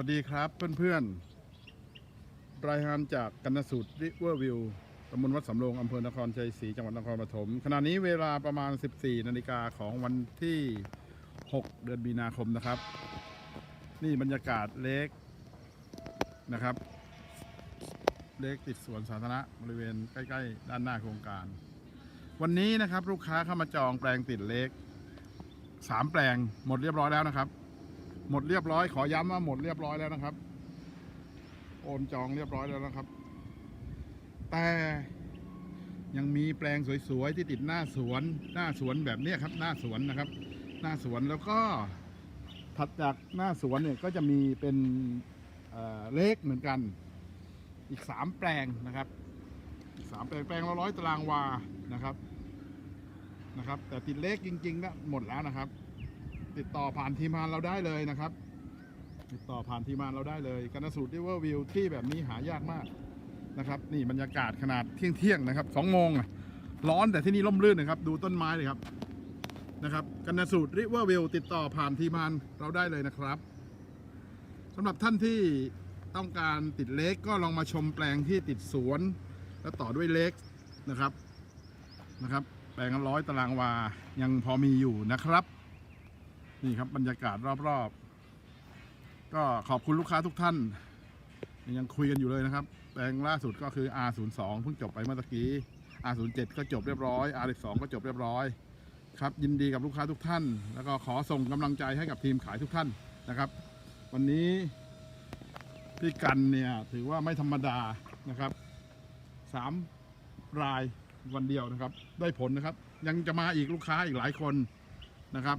วัสดีครับเพื่อนๆ รายงานจากกันสูตรริเวอร์วิวตำบลวัดสำโรงอำเภอนครชัยศรีจังหวัดนครปฐมขณะนี้เวลาประมาณ 14 นาฬิกาของวันที่ 6 เดือนมีนาคมนะครับ นี่บรรยากาศเล็กนะครับ เล็กติดสวนสาธารณะบริเวณใกล้ ๆ ด้านหน้าโครงการ วันนี้นะครับลูกค้าเข้ามาจองแปลงติดเล็กสามแปลงหมดเรียบร้อยแล้วนะครับ หมดเรียบร้อยขอย้ำว่าหมดเรียบร้อยแล้วนะครับ โอนจองเรียบร้อยแล้วนะครับ แต่ยังมีแปลงสวยๆที่ติดหน้าสวน หน้าสวนแบบนี้ครับ หน้าสวนนะครับ หน้าสวนแล้วก็ถัดจากหน้าสวนเนี่ยก็จะมีเป็นเเล็กเหมือนกัน อีกสามแปลงนะครับสามแปลงแปลงละร้อยตารางวานะครับนะครับ แต่ติดเล็กจริงๆนะหมดแล้วนะครับ ติดต่อผ่านทีมงานเราได้เลยนะครับ ติดต่อผ่านทีมงานเราได้เลยกันสูตรริเวอร์วิวที่แบบนี้หายากมากนะครับ นี่บรรยากาศขนาดเที่ยงเที่ยงนะครับสองโมงร้อนแต่ที่นี่ร่มรื่นนะครับ ดูต้นไม้เลยครับนะครับกันสูตรริเวอร์วิวติดต่อผ่านทีมงานเราได้เลยนะครับสำหรับท่านที่ต้องการติดเล็กก็ลองมาชมแปลงที่ติดสวน แล้วต่อด้วยเล็กนะครับนะครับ แปลงร้อยตารางวายังพอมีอยู่นะครับ นี่ครับบรรยากาศรอบๆ ก็ขอบคุณลูกค้าทุกท่าน ยังคุยกันอยู่เลยนะครับ แปลงล่าสุดก็คือ R02 เพิ่งจบไปเมื่อตะกี้ R07 ก็จบเรียบร้อย R12 ก็จบเรียบร้อย ครับ ยินดีกับลูกค้าทุกท่าน แล้วก็ขอส่งกำลังใจให้กับทีมขายทุกท่านนะครับ วันนี้พี่กันเนี่ยถือว่าไม่ธรรมดานะครับสามรายวันเดียวนะครับ ได้ผลนะครับ ยังจะมาอีกลูกค้าอีกหลายคนนะครับ